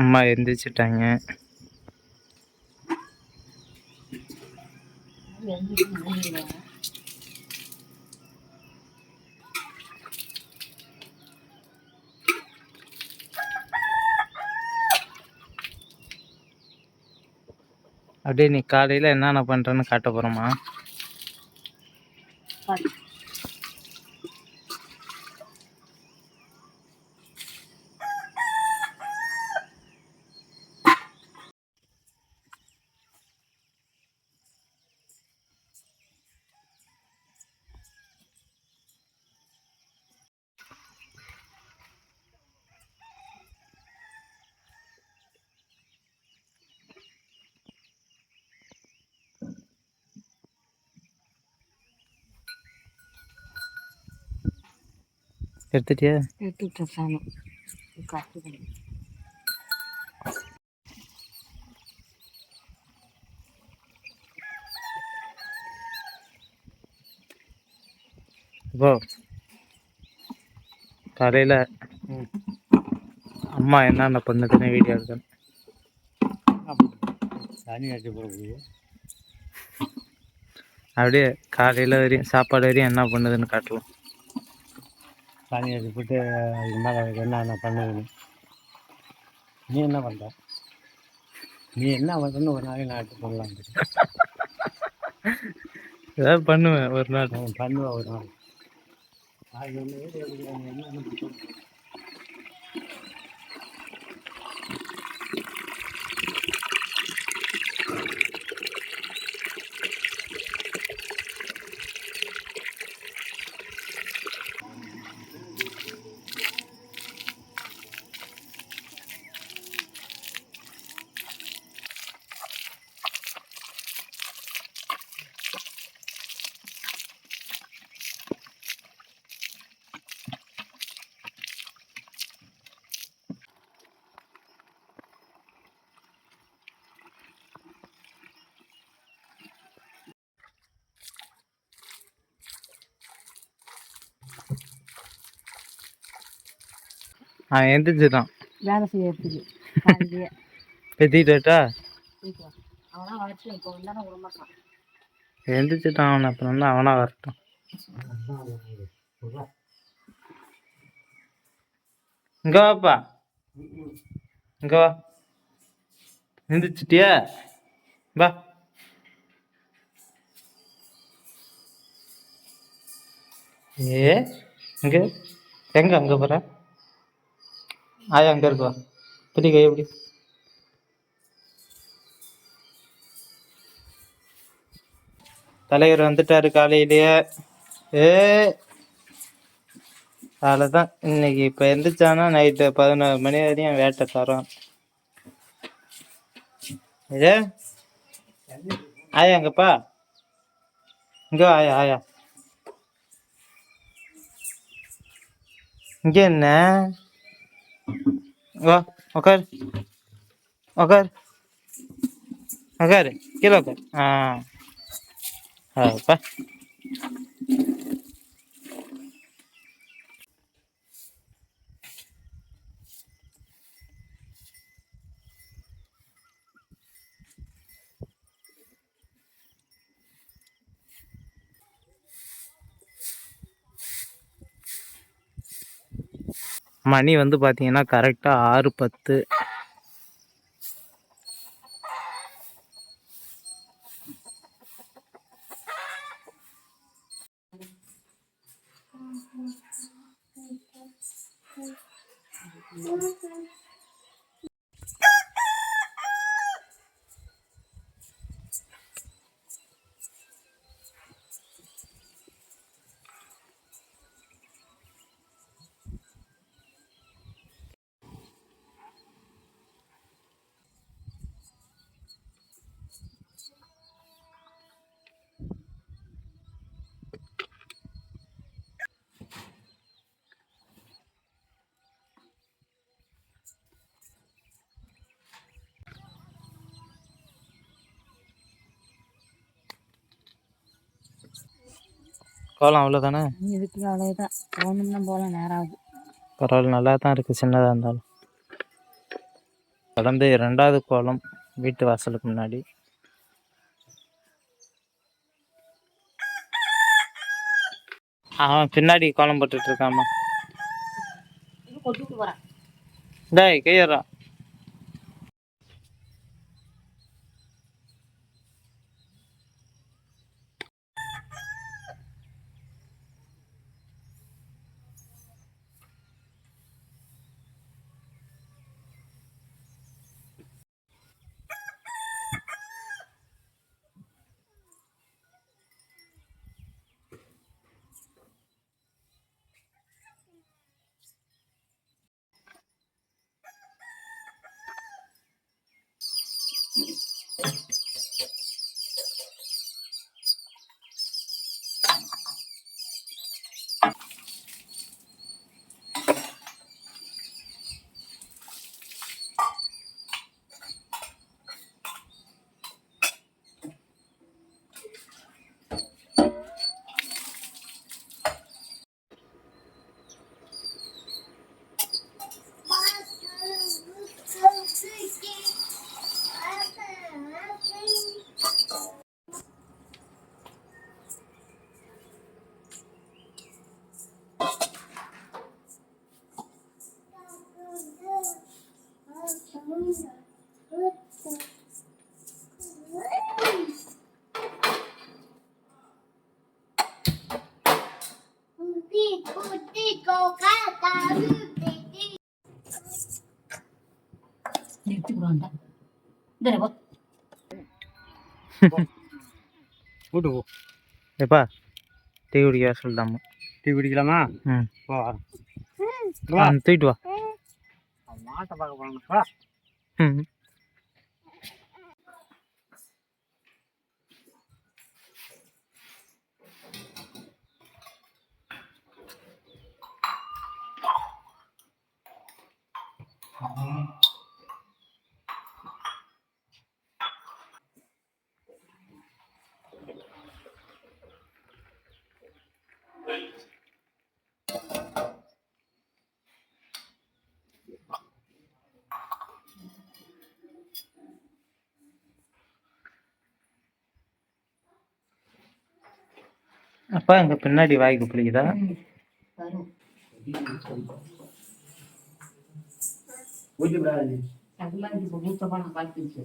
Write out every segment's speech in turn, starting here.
அம்மா எந்திரிச்சிட்டாங்க. அப்படியே நீ காலையில் என்னென்ன பண்ணுறேன்னு காட்ட போகிறோமா எடுத்துட்டியா? எடுத்துக்கிட்டேன் சாமி. இப்போ காலையில் அம்மா என்னென்ன பண்ணுதுன்னு வீடியோ எடுக்கணும். சாணி அப்படியே காலையில் வரையும் சாப்பாடு வரையும் என்ன பண்ணுதுன்னு காட்டலாம் சாணி அடிச்சு போட்டு அதுக்கு மேலே என்னென்ன பண்ணுதுன்னு. நீ என்ன பண்ணுற நீ என்ன பண்ணுன்னு ஒரு நாளைக்கு நான் எடுத்து போடலாம் ஏதாவது பண்ணுவேன் ஒரு நாள். பண்ணுவேன் ஒரு நாள். அது ஒன்று அவன் எந்திரிச்சுதான் வேலை செய்யறதுக்கு பெத்திட்டா எந்திரிச்சுட்டான் அவனை அப்புறம் வந்து அவனா வரட்டும். இங்க வாப்பா. இங்க வா. எந்திரிச்சிட்டியா? வா. ஏ இங்க. எங்க அங்க போற? ஆயா அங்க இருக்கு வா பிடி கை எப்படி? தலைவர் வந்துட்டாரு காலையிலேயே. ஏ அவ்வளோதான் இன்னைக்கு இப்போ எந்திரிச்சானா நைட்டு பதினோரு மணி வரையும் வேட்டை தரோம் ஏ ஆயா எங்கப்பா இங்க ஆயா ஆயா. இங்க என்ன? વગર વગર વગર કેટલો કર હા હા પા மணி வந்து பார்த்தீங்கன்னா கரெக்டாக ஆறு பத்து கோலம் அவ்வளோதானே இதுக்கு அவ்வளோதான் போகணும்னா போகலாம் நேரம் ஆகுது பரவாயில்ல நல்லா தான் இருக்குது சின்னதாக இருந்தாலும். கடந்து ரெண்டாவது கோலம் வீட்டு வாசலுக்கு முன்னாடி. அவன் பின்னாடி கோலம் போட்டுட்டு இருக்காமா டேய் கையறா. இந்த போ. கூட்டு போ. எப்பா டீ குடிக்க சொல்லிட்டாமா. டீ குடிக்கலாமா? ம். போ தூக்கிட்டு வா. மாட்டை பார்க்க ம். அப்பா மூத்தப்பா பின்னாடி பார்த்துச்சு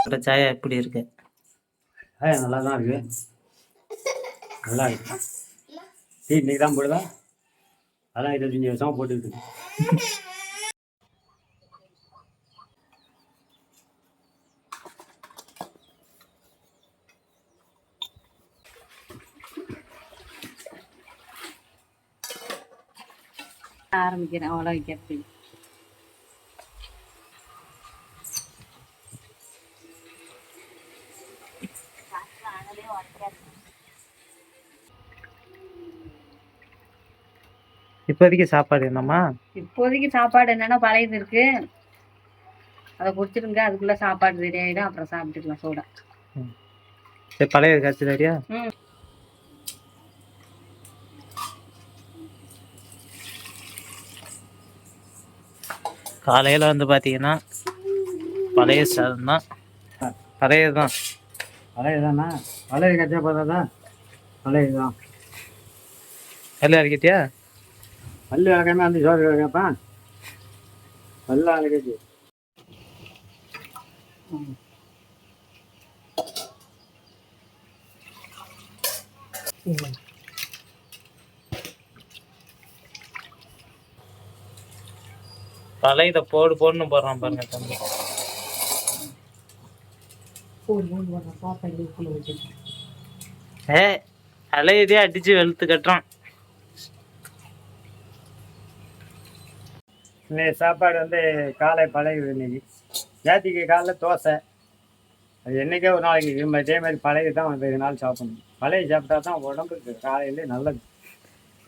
இந்த சாயா எப்படி இருக்கு? ஆ நல்லா தான் இருக்கு. நல்லா இருக்கு டீ இன்னைக்கு தான் போடுதா? அதான் இருபத்தஞ்சி வருஷமா போட்டுக்கிட்டு ஆரம்பிக்கிறேன் அவ்வளோ வைக்கிறது இப்போதைக்கு சாப்பாடு என்னம்மா இப்போதைக்கு சாப்பாடு என்னன்னா பழையது இருக்கு அதை குடிச்சிருங்க அதுக்குள்ள சாப்பாடு ரெடி ஆயிடும் அப்புறம் சாப்பிட்டுக்கலாம் சோடா சரி பழைய காய்ச்சி தரியா ம் காலையில் வந்து பார்த்தீங்கன்னா பழைய சாதம் தான். பழைய தான். பழைய தானே? பழைய கச்சா பார்த்தா தான். பழைய தான். எல்லாம் இறக்கிட்டியா பல்லு விளக்காம அந்த சோறு கேட்பான் பல்லு அழகாச்சு பழையதை போடு போடுன்னு போடுறான் பாருங்க தம்பி. ஏ பழையதே அடிச்சு வெளுத்து கட்டுறான். இன்னைக்கு சாப்பாடு வந்து காலை பழைய இன்னைக்கு. நேற்றுக்கு காலைல தோசை. அது என்றைக்கே ஒரு நாளைக்கு. இதே மாதிரி பழைய தான் வந்து நாள் சாப்பிடணும். பழைய சாப்பிட்டா தான் உடம்புக்கு காலையில நல்லது.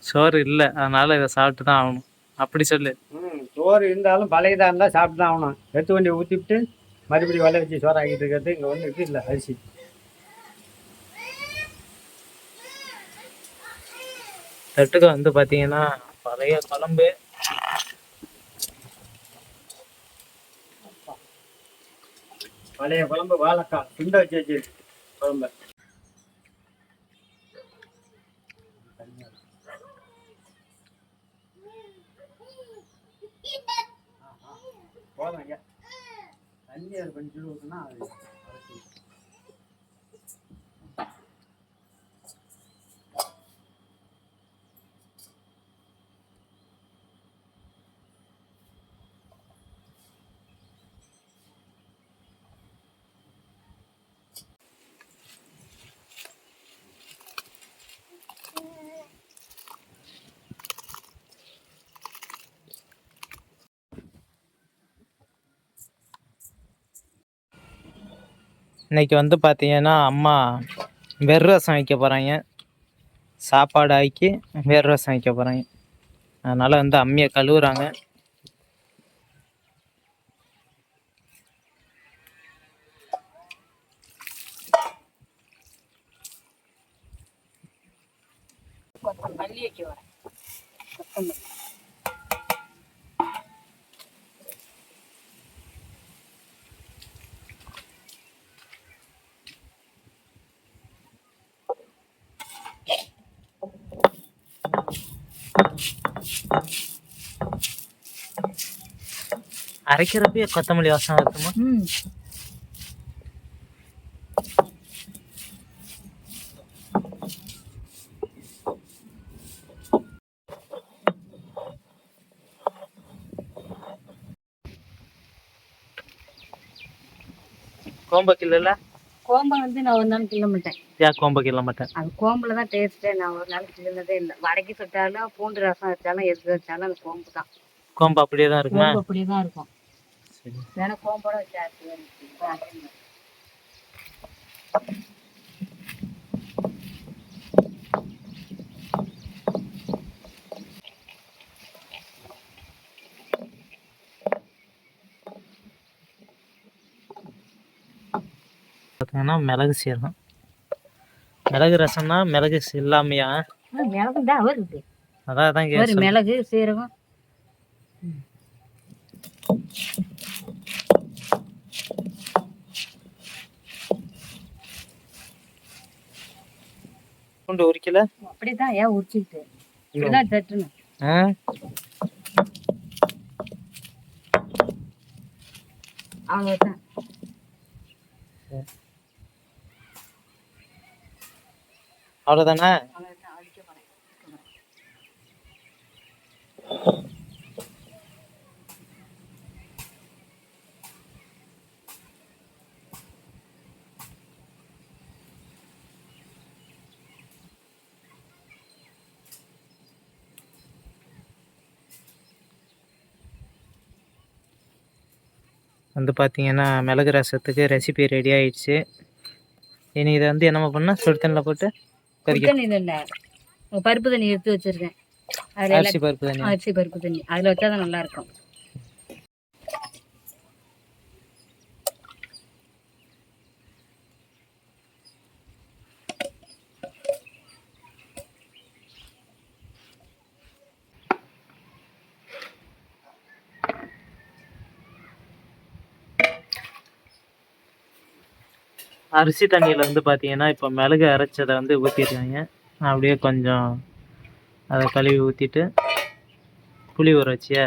சோறு இல்லை. அதனால இதை சாப்பிட்டு தான் ஆகணும். அப்படி சொல்லு. ம் சோறு இருந்தாலும் பழையதாக இருந்தால் சாப்பிட்டு தான் ஆகணும். எடுத்து வண்டி ஊற்றிவிட்டு மறுபடியும் வலை வச்சு சோறு ஆக்கிட்டு இருக்கிறது இங்கே ஒன்றும் இது இல்லை அரிசி. தட்டுக்க வந்து பார்த்தீங்கன்னா பழைய குழம்பு. பழைய குழம்பு வாழைக்காய் சுண்ட வச்சு வச்சு குழம்பு. போதும் ஐயா. தண்ணி அது கொஞ்சம் சுடு இன்னைக்கு வந்து பார்த்தீங்கன்னா அம்மா வெறு ரசம் வைக்க போகிறாங்க சாப்பாடு ஆக்கி வெறு ரசம் வைக்க போகிறாங்க அதனால் வந்து அம்மியை கழுவுறாங்க. மல்லி வைக்க வரேன். Hari ke lebih, aku ketemu di awal sana ketemu. Kombai வந்து நான் ஒரு நாள் கிள்ள மாட்டேன். ஏன் கோம்ப கிள்ள மாட்டேன்? அது கோம்புல தான் டேஸ்ட்டே நான் ஒரு நாள் கிள்ளினதே இல்லை. வடக்கி சுட்டாலும் பூண்டு ரசம் வச்சாலும் எது வச்சாலும் அது கோம்பு தான். கோம்பு அப்படியே தான் இருக்குமா? கோம்பு அப்படியே தான் இருக்கும். வேணா கோம்போட வச்சா பார்த்தீங்கன்னா மிளகு சீரகம். மிளகு ரசம்னா மிளகு இல்லாமையா? மிளகு தான் வருது. அதான் அதான் ஒரு மிளகு சீரகம். பூண்டு உரிக்கல அப்படிதான் ஏன் உரிச்சுக்கிட்டு? இப்படிதான் தட்டணும். ஆ? அவ்வளோதான் அவ்வளோதானே வந்து பார்த்தீங்கன்னா மிளகு ரசத்துக்கு ரெசிபி ரெடி ஆயிடுச்சு. இனி இதை வந்து என்னம்மா பண்ணால் சுடு தண்ணியில் போட்டு தண்ணி இல்லை. பருப்பு தண்ணி எடுத்து வச்சிருக்கேன். அரிசி பருப்பு தண்ணி. அரிசி பருப்பு தண்ணி. அதில் வச்சா தான் நல்லா இருக்கும். அரிசி தண்ணியில் வந்து பார்த்தீங்கன்னா இப்போ மிளகு அரைச்சதை வந்து ஊற்றிருக்காங்க அப்படியே கொஞ்சம் அதை கழுவி ஊற்றிட்டு புளி ஊற வச்சியா?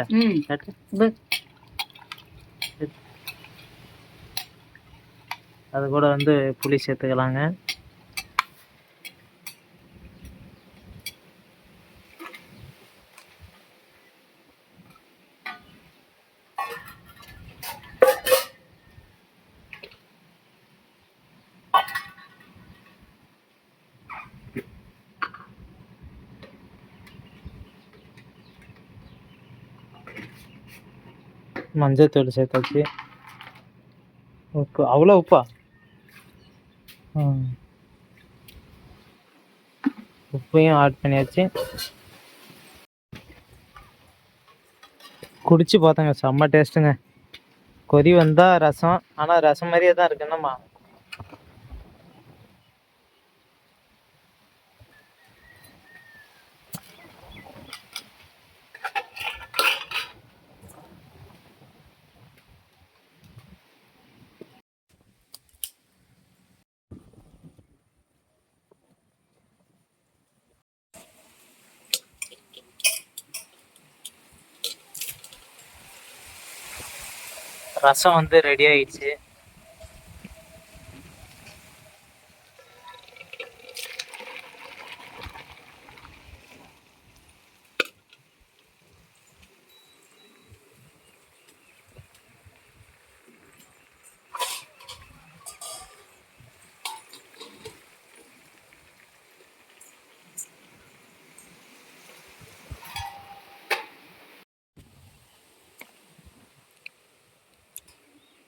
அது கூட வந்து புளி சேர்த்துக்கலாங்க. மஞ்சத்தூள் சேர்த்தாச்சு. உப்பு அவ்வளோ உப்பா? உப்பையும் ஆட் பண்ணியாச்சு. குடிச்சு பார்த்தோங்க செம்ம டேஸ்ட்டுங்க கொதி வந்தால் ரசம் ஆனால் ரசம் மாதிரியே தான் இருக்கு ரசம் வந்து ரெடி ஆயிடுச்சு.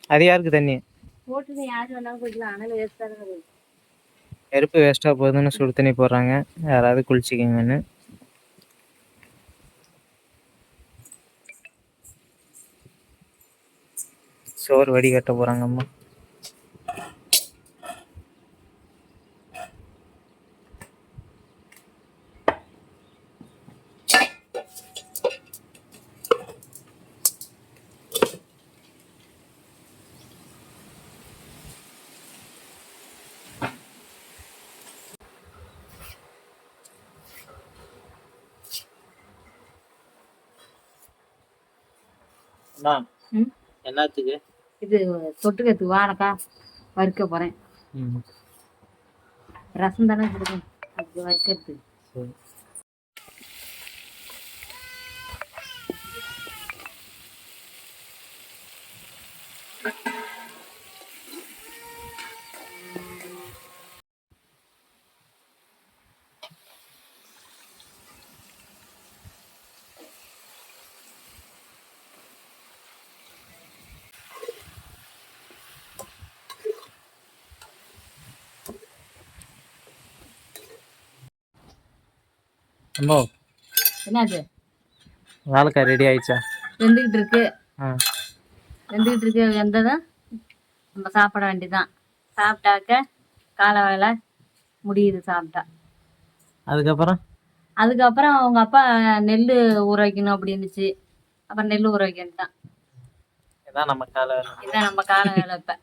அது யாருக்கு தண்ணி? நெருப்பு வேஸ்ட்டாக போகுதுன்னு சுடு தண்ணி போடுறாங்க. யாராவது குளிச்சிக்கங்கன்னு. சோறு வடிகட்ட போகிறாங்க அம்மா அண்ணா. ம்? என்னத்துக்கு? இது தொட்டுக்கிறதுக்கு வாழைக்காய் வறுக்க போகிறேன் ம். ரசம் தானே கொடுக்கும் அது வறுக்கிறதுக்கு. அம்மா என்னது? வாழைக்காய் ரெடி ஆயிடுச்சா? வெந்துக்கிட்டு இருக்கு வெந்துக்கிட்டு இருக்கு வெந்ததும் நம்ம சாப்பிட வேண்டியதுதான். சாப்பிட்டாக்க காலை வேலை முடியுது சாப்பிட்டா. அதுக்கப்புறம்? அதுக்கப்புறம் அவங்க அப்பா நெல் ஊற வைக்கணும் அப்படின்னுச்சு. அப்புறம் நெல் ஊற வைக்கணும் தான் இதான் நம்ம காலை இதான் நம்ம காலை வேலை இப்போ.